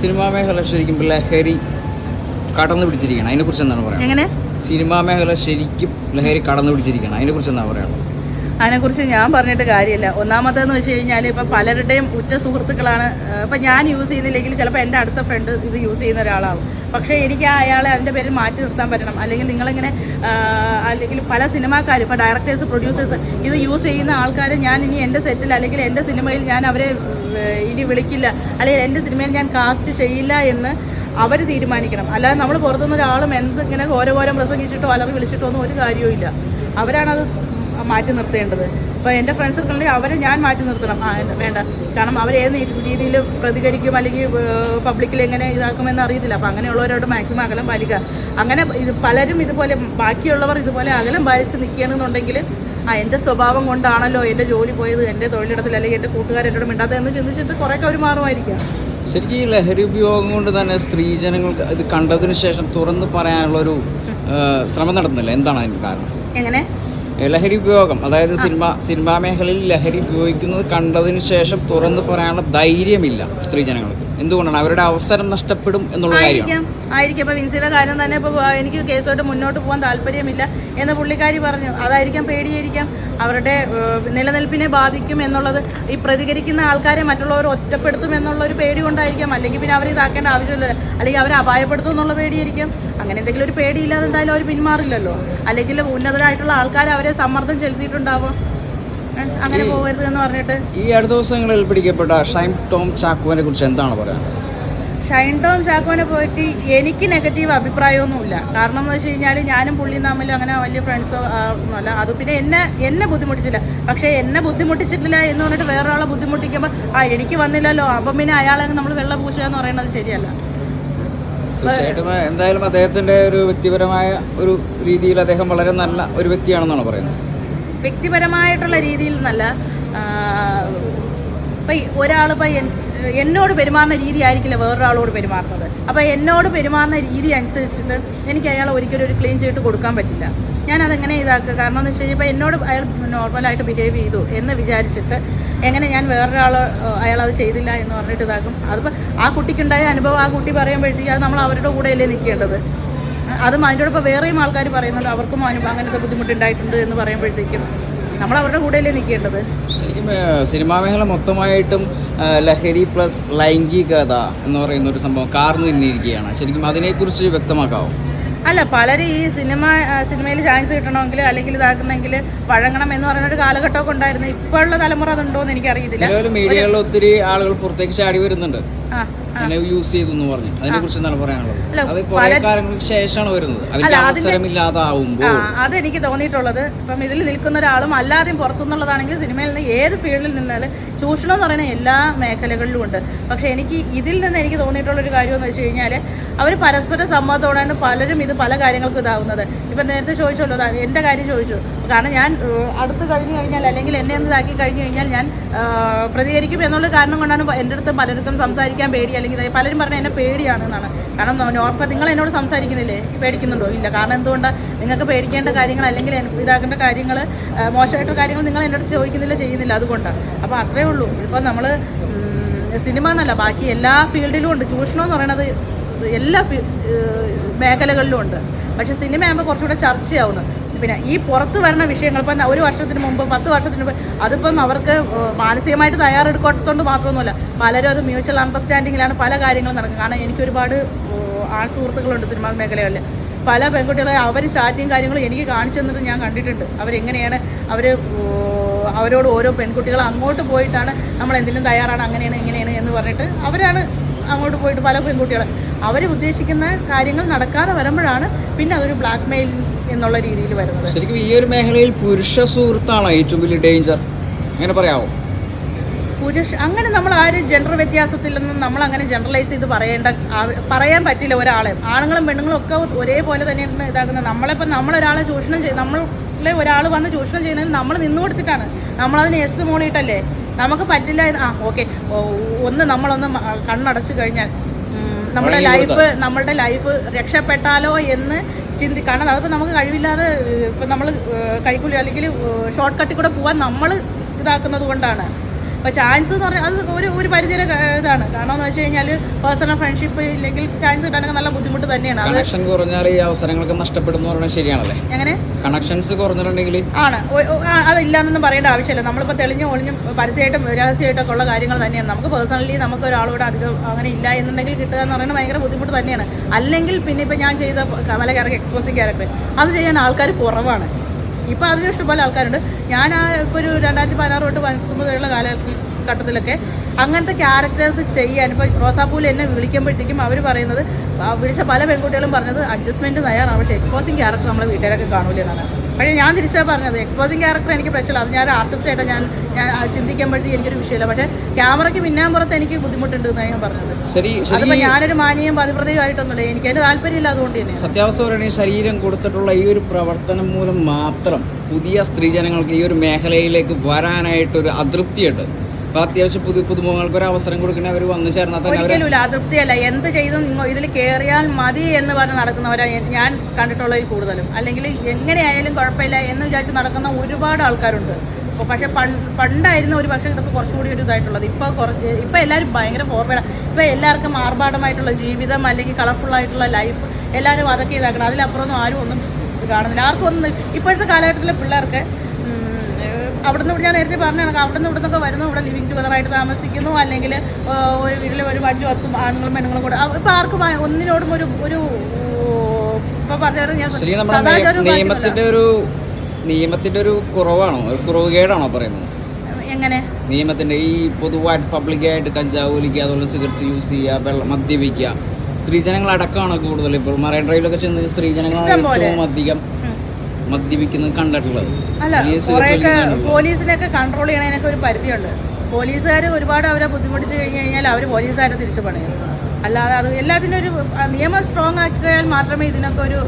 Cinema മേഖല ശരിക്കും ലഹരി കടന്നു പിടിച്ചിരിക്കണം. അതിനെ കുറിച്ച് എന്താണ് പറയുക എങ്ങനെ? സിനിമാ മേഖല ശരിക്കും ലഹരി കടന്നു പിടിച്ചിരിക്കണം. അതിനെ കുറിച്ച് എന്താണ് പറയുക അതിനെക്കുറിച്ച് ഞാൻ പറഞ്ഞിട്ട് കാര്യമില്ല. ഒന്നാമത്തേന്ന് വെച്ച് കഴിഞ്ഞാൽ ഇപ്പം പലരുടെയും ഉറ്റ സുഹൃത്തുക്കളാണ്. ഇപ്പം ഞാൻ യൂസ് ചെയ്യുന്നില്ലെങ്കിൽ ചിലപ്പോൾ എന്റെ അടുത്ത ഫ്രണ്ട് ഇത് യൂസ് ചെയ്യുന്ന ഒരാളാവും. പക്ഷേ എനിക്ക് അയാളെ അതിന്റെ പേരിൽ മാറ്റി നിർത്താൻ പറ്റണം. അല്ലെങ്കിൽ നിങ്ങളിങ്ങനെ അല്ലെങ്കിൽ പല സിനിമാക്കാർ ഇപ്പോൾ ഡയറക്ടേഴ്സ് പ്രൊഡ്യൂസേഴ്സ് ഇത് യൂസ് ചെയ്യുന്ന ആൾക്കാർ ഞാൻ ഇനി എന്റെ സെറ്റിൽ അല്ലെങ്കിൽ എന്റെ സിനിമയിൽ ഞാൻ അവരെ ഇനി വിളിക്കില്ല. അല്ലെങ്കിൽ എന്റെ സിനിമയിൽ ഞാൻ കാസ്റ്റ് ചെയ്യില്ല എന്ന് അവർ തീരുമാനിക്കണം. അല്ലാതെ നമ്മൾ പുറത്തുനിന്ന് ഒരാളും എന്ത് ഇങ്ങനെ ഓരോരോ പ്രസംഗിച്ചിട്ടോ അലറി വിളിച്ചിട്ടോ ഒന്നും ഒരു കാര്യവും ഇല്ല. അവരാണത് മാറ്റി നിർത്തേണ്ടത്. അപ്പോൾ എന്റെ ഫ്രണ്ട്സ് സർക്കിളിൽ അവരെ ഞാൻ മാറ്റി നിർത്തണം. ആ വേണ്ട. കാരണം അവർ ഏത് രീതിയിൽ പ്രതികരിക്കും അല്ലെങ്കിൽ പബ്ലിക്കിൽ എങ്ങനെ ഇതാക്കുമെന്ന് അറിയത്തില്ല. അപ്പോൾ അങ്ങനെയുള്ളവരോട് മാക്സിമം അകലം പാലിക്കുക. അങ്ങനെ ഇത് പലരും ഇതുപോലെ ബാക്കിയുള്ളവർ ഇതുപോലെ അകലം പാലിച്ച് നിൽക്കുകയാണെന്നുണ്ടെങ്കിൽ ആ എന്റെ സ്വഭാവം കൊണ്ടാണല്ലോ എന്റെ ജോലി പോയത് എന്റെ തൊഴിലിടത്തിൽ അല്ലെങ്കിൽ എന്റെ കൂട്ടുകാർ എന്നോട് മിണ്ടാത്തതെന്ന് ചിന്തിച്ചിട്ട് കുറേയൊക്കെ അവർ മാറുമായിരിക്കാം. ശരിക്കും ഈ ലഹരി ഉപയോഗം കൊണ്ട് തന്നെ സ്ത്രീ സ്ത്രീജനങ്ങൾക്ക് ഇത് കണ്ടതിന് ശേഷം തുറന്ന് പറയാനുള്ള ഒരു ശ്രമം നടന്നില്ല? എന്താണ് അതിന് കാരണം? എങ്ങനെ? ലഹരി ഉപയോഗം അതായത് സിനിമ സിനിമാ മേഖലയിൽ ലഹരി ഉപയോഗിക്കുന്നത് കണ്ടതിന് ശേഷം തുറന്നു പറയാനുള്ള ധൈര്യമില്ല സ്ത്രീജനങ്ങൾക്ക് എന്തുകൊണ്ടാണ്? അവരുടെ അവസരം നഷ്ടപ്പെടും എന്നുള്ള ആയിരിക്കാം ആയിരിക്കും. ഇപ്പൊ വിൻസിയുടെ കാര്യം തന്നെ ഇപ്പൊ എനിക്ക് കേസുമായിട്ട് മുന്നോട്ട് പോകാൻ താല്പര്യമില്ല എന്ന് പുള്ളിക്കാരി പറഞ്ഞു. അതായിരിക്കാം പേടിയായിരിക്കാം. അവരുടെ നിലനിൽപ്പിനെ ബാധിക്കും എന്നുള്ളത് ഈ പ്രതികരിക്കുന്ന ആൾക്കാരെ മറ്റുള്ളവർ ഒറ്റപ്പെടുത്തും എന്നുള്ള ഒരു പേടി കൊണ്ടായിരിക്കാം. അല്ലെങ്കിൽ പിന്നെ അവർ ഇതാക്കേണ്ട ആവശ്യമില്ല അല്ലെങ്കിൽ അവരെ അപായപ്പെടുത്തും എന്നുള്ള പേടിയായിരിക്കും. അങ്ങനെ എന്തെങ്കിലും ഒരു പേടിയില്ലാതെ എന്തായാലും അവർ പിന്മാറില്ലല്ലോ. അല്ലെങ്കിൽ ഉന്നതരായിട്ടുള്ള ആൾക്കാർ അവരെ സമ്മർദ്ദം ചെലുത്തിയിട്ടുണ്ടാവും. അങ്ങനെ പോകരുത് എന്ന് പറഞ്ഞിട്ട്? ഈ അടുത്ത ദിവസങ്ങളിൽ പിടിക്കപ്പെട്ട ഷൈൻ ടോം ചാക്കുവിനെ കുറിച്ച് എന്താണ് പറയാൻ? ഷൈൻ ടോം ചാക്കോനെ പോയിട്ട് എനിക്ക് നെഗറ്റീവ് അഭിപ്രായമൊന്നുമില്ല. കാരണം എന്ന് വെച്ച് കഴിഞ്ഞാൽ ഞാനും പുള്ളിയും തമ്മിൽ അങ്ങനെ വലിയ ഫ്രണ്ട്സോ ഒന്നുമല്ല. അത് പിന്നെ എന്നെ എന്നെ ബുദ്ധിമുട്ടിച്ചില്ല. പക്ഷേ എന്നെ ബുദ്ധിമുട്ടിച്ചിട്ടില്ല എന്ന് പറഞ്ഞിട്ട് വേറൊരാളെ ബുദ്ധിമുട്ടിക്കുമ്പോൾ ആ എനിക്ക് വന്നില്ലല്ലോ. അപ്പം പിന്നെ അയാളെ നമ്മൾ വെള്ളം പൂശുക എന്ന് പറയുന്നത് ശരിയല്ല. തീർച്ചയായിട്ടും. എന്തായാലും അദ്ദേഹത്തിന്റെ ഒരു വ്യക്തിപരമായ ഒരു രീതിയിൽ അദ്ദേഹം വളരെ നല്ല ഒരു വ്യക്തിയാണെന്നാണ് പറയുന്നത്. വ്യക്തിപരമായിട്ടുള്ള രീതിയിൽ നല്ല ഇപ്പം ഒരാളിപ്പോൾ എന്നോട് പെരുമാറുന്ന രീതി ആയിരിക്കില്ല വേറൊരാളോട് പെരുമാറുന്നത്. അപ്പോൾ എന്നോട് പെരുമാറുന്ന രീതി അനുസരിച്ചിട്ട് എനിക്ക് അയാൾ ഒരിക്കലും ഒരു ക്ലീൻ ചെയ്തിട്ട് കൊടുക്കാൻ പറ്റില്ല. ഞാൻ അതെങ്ങനെ ഇതാക്കുക? കാരണം എന്ന് വെച്ച് കഴിഞ്ഞാൽ ഇപ്പോൾ എന്നോട് അയാൾ നോർമലായിട്ട് ബിഹേവ് ചെയ്തു എന്ന് വിചാരിച്ചിട്ട് എങ്ങനെ ഞാൻ വേറൊരാൾ അയാൾ അത് ചെയ്തില്ല എന്ന് പറഞ്ഞിട്ട് ഇതാക്കും. അതിപ്പോൾ ആ കുട്ടിക്കുണ്ടായ അനുഭവം ആ കുട്ടി പറയുമ്പോഴത്തേക്ക് അത് നമ്മൾ അവരുടെ കൂടെയല്ലേ നിൽക്കേണ്ടത്? അതും അതിന്റെ വേറെയും ആൾക്കാർ പറയുന്നുണ്ട് അവർക്കും അനുഭവം അങ്ങനത്തെ ബുദ്ധിമുട്ടുണ്ടായിട്ടുണ്ട് എന്ന് പറയുമ്പോഴത്തേക്കും നമ്മൾ അവരുടെ കൂടെയല്ലേ നിൽക്കേണ്ടത്? സിനിമാ മേഖല മൊത്തമായിട്ടും ലഹരി പ്ലസ് ലൈംഗികത എന്ന് പറയുന്ന ഒരു സംഭവം കാർന്നു തിന്നിരിക്കുകയാണ് ശരിക്കും അതിനെക്കുറിച്ച് വ്യക്തമാക്കാവും? അല്ല പലരും ഈ സിനിമ സിനിമയിൽ ചാൻസ് കിട്ടണമെങ്കിൽ അല്ലെങ്കിൽ ഇതാക്കുന്നെങ്കിൽ വഴങ്ങണം എന്ന് പറയുന്ന ഒരു കാലഘട്ടമൊക്കെ ഉണ്ടായിരുന്നു. ഇപ്പോഴുള്ള തലമുറ അതുണ്ടോ എന്ന് എനിക്കറിയത്തില്ല. നിലവിൽ മീഡിയകളിൽ ഒത്തിരി ആളുകൾ പുറത്തേക്ക് ചാടി വരുന്നുണ്ട്. ആ. അങ്ങനെ യൂസ് ചെയ്തു എന്ന് പറഞ്ഞു. അതിനെ കുറിച്ച് എന്താണ് പറയാനുള്ളത്? അത് കുറെ കാലങ്ങൾക്ക് ശേഷമാണ് വരുന്നത്. അതിന്റെ- അവസരമില്ലാതാവുമ്പോൾ. അതെനിക്ക് തോന്നിയിട്ടുള്ളത്. ഇപ്പം ഇതിൽ നിൽക്കുന്ന ഒരാളും അല്ലാതെയും പുറത്തുനിന്നുള്ളതാണെങ്കിൽ സിനിമയിൽ നിന്ന് ഏത് ഫീൽഡിൽ നിന്നാലും ചൂഷണം എന്ന് പറയുന്ന എല്ലാ മേഖലകളിലും ഉണ്ട്. പക്ഷേ എനിക്ക് ഇതിൽ നിന്ന് എനിക്ക് തോന്നിയിട്ടുള്ള ഒരു കാര്യം എന്ന് വെച്ച് കഴിഞ്ഞാൽ അവർ പരസ്പര സമ്മതത്തോടെയാണ് പലരും ഇത് പല കാര്യങ്ങൾക്കും ഇതാവുന്നത്. ഇപ്പം നേരത്തെ ചോദിച്ചല്ലോ എന്റെ കാര്യം ചോദിച്ചു. കാരണം ഞാൻ അടുത്ത് കഴിഞ്ഞു കഴിഞ്ഞാൽ അല്ലെങ്കിൽ എന്നെ ഒന്ന് ഇതാക്കി കഴിഞ്ഞു കഴിഞ്ഞാൽ ഞാൻ പ്രതികരിക്കും എന്നുള്ള കാരണം കൊണ്ടാണ് എന്റെ അടുത്ത് പലർക്കും സംസാരിക്കാൻ പേടി അല്ലെങ്കിൽ പലരും പറഞ്ഞ എന്നെ പേടിയാണ് എന്നാണ് കാരണം നോർപ്പ നിങ്ങൾ എന്നോട് സംസാരിക്കുന്നില്ലേ? പേടിക്കുന്നുണ്ടോ? ഇല്ല. കാരണം എന്തുകൊണ്ടാണ് നിങ്ങൾക്ക് പേടിക്കേണ്ട കാര്യങ്ങൾ അല്ലെങ്കിൽ ഇതാക്കേണ്ട കാര്യങ്ങൾ മോശമായിട്ടുള്ള കാര്യങ്ങൾ നിങ്ങൾ എന്റെ അടുത്ത് ചോദിക്കുന്നില്ല ചെയ്യുന്നില്ല. അതുകൊണ്ടാണ് അപ്പോൾ അത്രേ ഉള്ളൂ. ഇപ്പോൾ നമ്മൾ സിനിമ എന്നല്ല ബാക്കി എല്ലാ ഫീൽഡിലും ഉണ്ട്. ചൂഷണം എന്ന് പറയുന്നത് എല്ലാ മേഖലകളിലും ഉണ്ട്. പക്ഷെ സിനിമയാകുമ്പോൾ കുറച്ചുകൂടെ ചർച്ചയാവുന്നു. പിന്നെ ഈ പുറത്ത് വരുന്ന വിഷയങ്ങൾ ഇപ്പം ഒരു വർഷത്തിന് മുമ്പ് പത്ത് വർഷത്തിന് മുമ്പ് അതിപ്പം അവർക്ക് മാനസികമായിട്ട് തയ്യാറെടുക്കാത്തതുകൊണ്ട് മാത്രമൊന്നുമല്ല. പലരും അത് മ്യൂച്വൽ അണ്ടർസ്റ്റാൻഡിങ്ങിലാണ് പല കാര്യങ്ങളും നടക്കുന്നത്. കാരണം എനിക്ക് ഒരുപാട് ഏഹ് ആൺ സുഹൃത്തുക്കളുണ്ട് സിനിമാ മേഖലകളിൽ പല പെൺകുട്ടികളെ അവർ ചാറ്റിയും കാര്യങ്ങളും എനിക്ക് കാണിച്ചു തന്നിട്ട് ഞാൻ കണ്ടിട്ടുണ്ട്. അവരെങ്ങനെയാണ് അവർ അവരോട് ഓരോ പെൺകുട്ടികൾ അങ്ങോട്ട് പോയിട്ടാണ് നമ്മൾ എന്തിനും തയ്യാറാണ് അങ്ങനെയാണ് ഇങ്ങനെയാണ് എന്ന് പറഞ്ഞിട്ട് അവരാണ് അങ്ങോട്ട് പോയിട്ട് പല പെൺകുട്ടികൾ അവർ ഉദ്ദേശിക്കുന്ന കാര്യങ്ങൾ നടക്കാതെ വരുമ്പോഴാണ് പിന്നെ അതൊരു ബ്ലാക്ക് മെയിൽ എന്നുള്ള രീതിയിൽ വരുന്നത്. ശരിക്കും ഈ ഒരു മേഖലയിൽ പുരുഷ സുഹൃത്താണ് ഏറ്റവും വലിയ ഡേഞ്ചർ അങ്ങനെ പറയാമോ പുരുഷ അങ്ങനെ നമ്മൾ ആരും ജെൻഡർ വ്യത്യാസത്തിൽ നിന്നും നമ്മൾ അങ്ങനെ ജനറലൈസ് ചെയ്ത് പറയേണ്ട പറയാൻ പറ്റില്ല ഒരാളെ. ആണുങ്ങളും പെണ്ണുങ്ങളും ഒക്കെ ഒരേപോലെ തന്നെയാണ് ഇതാക്കുന്നത്. നമ്മളിപ്പോൾ നമ്മളൊരാളെ ചൂഷണം ചെയ്ത് നമ്മളെ ഒരാൾ വന്ന് ചൂഷണം ചെയ്യുന്നതിൽ നമ്മൾ നിന്നു കൊടുത്തിട്ടാണ്. നമ്മളതിന് എസ് മോളിയിട്ടല്ലേ നമുക്ക് പറ്റില്ല ആ ഓക്കെ ഒന്ന് നമ്മളൊന്ന് കണ്ണടച്ച് കണ്ണടച്ചു കഴിഞ്ഞാൽ നമ്മുടെ ലൈഫ് നമ്മളുടെ ലൈഫ് രക്ഷപ്പെട്ടാലോ എന്ന് ചിന്തി കാരണം അതിപ്പോൾ നമുക്ക് കഴിവില്ലാതെ ഇപ്പം നമ്മൾ കൈക്കൂലി അല്ലെങ്കിൽ ഷോർട്ട് കട്ടിൽ കൂടെ പോകാൻ നമ്മൾ ഇതാക്കുന്നത് കൊണ്ടാണ്. അപ്പോൾ ചാൻസ് എന്ന് പറഞ്ഞാൽ അത് ഒരു ഒരു പരിചയ ഇതാണ്. കാരണം എന്ന് വെച്ച് കഴിഞ്ഞാൽ പേഴ്സണൽ ഫ്രണ്ട്ഷിപ്പ് ഇല്ലെങ്കിൽ ചാൻസ് കിട്ടാനൊക്കെ നല്ല ബുദ്ധിമുട്ട് തന്നെയാണ്. കണക്ഷൻ കുറഞ്ഞാൽ ഈ അവസരങ്ങളൊക്കെ നഷ്ടപ്പെടുന്നു പറഞ്ഞാൽ ശരിയാണല്ലേ? എങ്ങനെ? കണക്ഷൻസ് കുറഞ്ഞിട്ടുണ്ടെങ്കിൽ ആണ്. അതില്ലാന്നൊന്നും പറയേണ്ട ആവശ്യമില്ല. നമ്മളിപ്പോൾ തെളിഞ്ഞും ഒളിഞ്ഞും പരസ്യമായിട്ടും രഹസ്യമായിട്ടൊക്കെ ഉള്ള കാര്യങ്ങൾ തന്നെയാണ്. നമുക്ക് പേഴ്സണലി നമുക്ക് ഒരാളോട് അധികം അങ്ങനെ ഇല്ല എന്നുണ്ടെങ്കിൽ കിട്ടുക എന്ന് പറയുന്നത് ഭയങ്കര ബുദ്ധിമുട്ട് തന്നെയാണ്. അല്ലെങ്കിൽ പിന്നെ ഇപ്പം ഞാൻ ചെയ്ത കമല ക്യാരക്ടർ എക്സ്പോസിംഗ് ക്യാരക്ടർ അത് ചെയ്യാൻ ആൾക്കാർ കുറവാണ്. ഇപ്പോൾ അതിലും ഇഷ്ടംപോലെ ആൾക്കാരുണ്ട്. ഞാൻ ആ ഇപ്പോൾ ഒരു രണ്ടായിരത്തി പതിനാറ് തൊട്ട് പത്തൊമ്പതുള്ള കാലഘട്ടത്തിലൊക്കെ അങ്ങനത്തെ ക്യാരക്ടേഴ്സ് ചെയ്യാൻ. ഇപ്പോൾ റോസാപ്പൂൽ എന്നെ വിളിക്കുമ്പോഴത്തേക്കും അവർ പറയുന്നത് വിളിച്ച പല പെൺകുട്ടികളും പറഞ്ഞത് അഡ്ജസ്റ്റ്മെന്റ് തയ്യാറാണ് പക്ഷേ എക്സ്പോസിങ് ക്യാരക്ടർ നമ്മളെ വീട്ടുകാരൊക്കെ കാണൂല എന്നാണ്. പക്ഷേ ഞാൻ തിരിച്ചാണ് പറഞ്ഞത് എക്സ്പോസിങ് ക്യാരക്ടർ എനിക്ക് പ്രശ്നമില്ല അത് ഞാൻ ആർട്ടിസ്റ്റായിട്ട് ഞാൻ ഞാൻ ചിന്തിക്കുമ്പോഴത്തേക്ക് എനിക്കൊരു വിഷയമില്ല. പക്ഷേ ക്യാമറയ്ക്ക് പിന്നാമ്പുറത്ത് എനിക്ക് ബുദ്ധിമുട്ടുണ്ട് എന്നാണ് ഞാൻ പറഞ്ഞത്. അതിപ്പോൾ ഞാനൊരു മാനിയും പതിപ്രതയുമായിട്ടൊന്നുമില്ല എനിക്ക് അതിന്റെ താല്പര്യമില്ല അതുകൊണ്ട് തന്നെ സത്യാവസ്ഥ പറയുകയാണെങ്കിൽ ശരീരം കൊടുത്തിട്ടുള്ള ഈ ഒരു പ്രവർത്തനം മൂലം മാത്രം പുതിയ സ്ത്രീജനങ്ങൾക്ക് ഈ ഒരു മേഖലയിലേക്ക് വരാനായിട്ടൊരു അതൃപ്തിയുണ്ട്. അപ്പോൾ അത്യാവശ്യം പുതിയ പുതുമുഖങ്ങൾക്ക് ഒരു അവസരം കൊടുക്കണേ അവർ വന്നു ചേർന്നാൽ തന്നെ അതൃപ്തിയല്ല. എന്ത് ചെയ്തും നിങ്ങൾ ഇതിൽ കയറിയാൽ മതി എന്ന് പറഞ്ഞ് നടക്കുന്നവരാ ഞാൻ കണ്ടിട്ടുള്ളതിൽ കൂടുതലും. അല്ലെങ്കിൽ എങ്ങനെയായാലും കുഴപ്പമില്ല എന്ന് വിചാരിച്ച് നടക്കുന്ന ഒരുപാട് ആൾക്കാരുണ്ട്. ഇപ്പോൾ പക്ഷേ പണ്ട് പണ്ടായിരുന്നു ഒരു പക്ഷേ ഇതൊക്കെ കുറച്ചുകൂടി ഒരു ഇതായിട്ടുള്ളത്. ഇപ്പോൾ കുറച്ച് ഇപ്പോൾ എല്ലാവരും ഭയങ്കര ഫോർവേഡാണ് ഇപ്പോൾ എല്ലാവർക്കും ആർഭാടമായിട്ടുള്ള ജീവിതം അല്ലെങ്കിൽ കളർഫുൾ ആയിട്ടുള്ള ലൈഫ് എല്ലാവരും അതൊക്കെ ഇതാക്കണം. അതിലപ്പുറമൊന്നും ആരും ഒന്നും കാണുന്നില്ല. ആർക്കും ഒന്നും ഇപ്പോഴത്തെ കാലഘട്ടത്തിലെ പിള്ളേർക്ക് അവിടുന്ന് ഇവിടെ ഞാൻ നേരത്തെ പറഞ്ഞ കണക്ക്. അവിടുന്ന് ഇവിടെ നിന്നൊക്കെ വരുന്നു. ഇവിടെ ലിവിങ് ടുഗതറായിട്ട് താമസിക്കുന്നു. അല്ലെങ്കിൽ ഒരു വീട്ടിൽ ഒരു വഴി പത്തും ആണുങ്ങളും പെണ്ണുങ്ങളും കൂടെ. ഇപ്പം ആർക്കും ഒന്നിനോടും ഒരു ഒരു ഇപ്പം പറഞ്ഞാൽ ഞാൻ സദാചാരം ഒരു നിയമത്തിന്റെ ഒരു കുറവാണോ? ഒരു കുറവുകേടാണോ പറയുന്നത്? എങ്ങനെ? നിയമത്തിന്റെ ഈ പൊതുവായിട്ട് പബ്ലിക്കായിട്ട് കഞ്ചാവ് വലിക്കുക അതുപോലെ സിഗരറ്റ് യൂസ് ചെയ്യുക വെള്ളം മദ്യപിക്കുക. സ്ത്രീജനങ്ങളടക്കമാണ് കൂടുതൽ ഇപ്പോൾ. മറൈൻ ഡ്രൈവിലൊക്കെ ചെന്ന് സ്ത്രീജനങ്ങളാണ് ഏറ്റവും അധികം. മദ്യപിക്കുന്നത് കണ്ടിട്ടുള്ളത്. അല്ല കുറേയൊക്കെ പോലീസിനൊക്കെ കൺട്രോൾ ചെയ്യണതിനൊക്കെ ഒരു പരിധിയുണ്ട്. പോലീസുകാർ ഒരുപാട് അവരെ ബുദ്ധിമുട്ടിച്ച് കഴിഞ്ഞ് കഴിഞ്ഞാൽ അവർ പോലീസുകാരെ തിരിച്ചു പണിയും. അല്ലാതെ അത് എല്ലാത്തിനും ഒരു നിയമം സ്ട്രോങ് ആക്കിയാൽ മാത്രമേ ഇതിനൊക്കെ ഒരു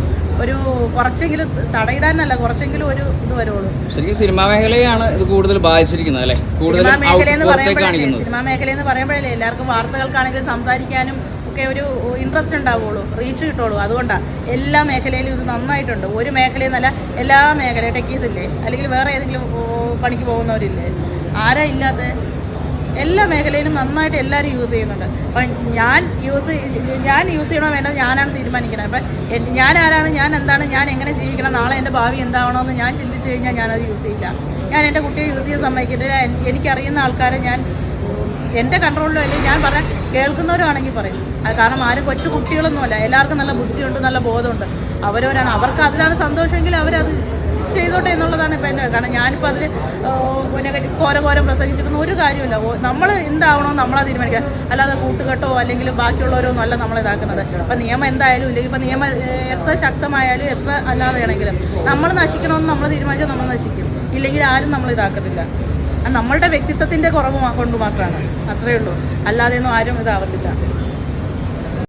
ഒരു കുറച്ചെങ്കിലും തടയിടാനല്ല കുറച്ചെങ്കിലും ഒരു ഇത് വരുള്ളൂ ശരിക്കും സിനിമാ മേഖലയാണ് ഇത് കൂടുതൽ ബാധിച്ചിരിക്കുന്നത് അല്ലേ? സിനിമാ കൂടുതലും മേഖല എന്ന് പറയുമ്പോഴേ സിനിമാ മേഖല എന്ന് പറയുമ്പോഴല്ലേ എല്ലാവർക്കും വാർത്തകൾക്കാണെങ്കിലും സംസാരിക്കാനും ഒക്കെ ഒരു ഇൻട്രസ്റ്റ് ഉണ്ടാവുള്ളൂ റീച്ച് കിട്ടുള്ളൂ. അതുകൊണ്ടാണ് എല്ലാ മേഖലയിലും ഇത് നന്നായിട്ടുണ്ട്. ഒരു മേഖലയിൽ നിന്നല്ല എല്ലാ മേഖലയും ടെക്കീസ് ഇല്ലേ? അല്ലെങ്കിൽ വേറെ ഏതെങ്കിലും പണിക്ക് പോകുന്നവരില്ലേ? ആരാ ഇല്ലാത്ത? എല്ലാ മേഖലയിലും നന്നായിട്ട് എല്ലാവരും യൂസ് ചെയ്യുന്നുണ്ട്. അപ്പം ഞാൻ യൂസ് ഞാൻ യൂസ് ചെയ്യണോ വേണ്ടത് ഞാനാണ് തീരുമാനിക്കുന്നത്. അപ്പം ഞാൻ ആരാണ് ഞാൻ എന്താണ് ഞാൻ എങ്ങനെ ജീവിക്കണം നാളെ എന്റെ ഭാവി എന്താവണമെന്ന് ഞാൻ ചിന്തിച്ചു കഴിഞ്ഞാൽ ഞാനത് യൂസ് ചെയ്യില്ല. ഞാൻ എന്റെ കുട്ടിയെ യൂസ് ചെയ്യാൻ സമ്മതിക്കില്ല എനിക്കറിയുന്ന ആൾക്കാരെ ഞാൻ എന്റെ കൺട്രോളിലും അല്ലെങ്കിൽ ഞാൻ പറഞ്ഞ കേൾക്കുന്നവരാണെങ്കിൽ പറയും. കാരണം ആരും കൊച്ചു കുട്ടികളൊന്നുമല്ല. എല്ലാവർക്കും നല്ല ബുദ്ധിയുണ്ട് നല്ല ബോധമുണ്ട്. അവരവരാണ്. അവർക്ക് അതിലാണ് സന്തോഷമെങ്കിൽ അവരത് ചെയ്തോട്ടെ എന്നുള്ളതാണ് ഇപ്പം എന്റെ കാരണം ഞാനിപ്പോൾ അതിൽ പിന്നെ കോര കോരം പ്രസംഗിച്ചിട്ടൊന്നും ഒരു കാര്യമില്ല നമ്മൾ എന്താവണോ നമ്മളത് തീരുമാനിക്കുക. അല്ലാതെ കൂട്ടുകെട്ടോ അല്ലെങ്കിൽ ബാക്കിയുള്ളവരോ ഒന്നും അല്ല നമ്മൾ ഇതാക്കുന്നത്. അപ്പം നിയമം എന്തായാലും ഇല്ലെങ്കിൽ ഇപ്പം നിയമം എത്ര ശക്തമായാലും എത്ര അല്ലാതെയാണെങ്കിലും നമ്മൾ നശിക്കണമെന്ന് നമ്മൾ തീരുമാനിച്ചാൽ നമ്മൾ നശിക്കും. ഇല്ലെങ്കിൽ ആരും നമ്മൾ ഇതാക്കത്തില്ല. നമ്മളുടെ വ്യക്തിത്വത്തിന്റെ കുറവ് കൊണ്ട് മാത്രമാണ്. അത്രയേ ഉള്ളൂ. അല്ലാതെയൊന്നും ആരും ഇതാവത്തില്ല.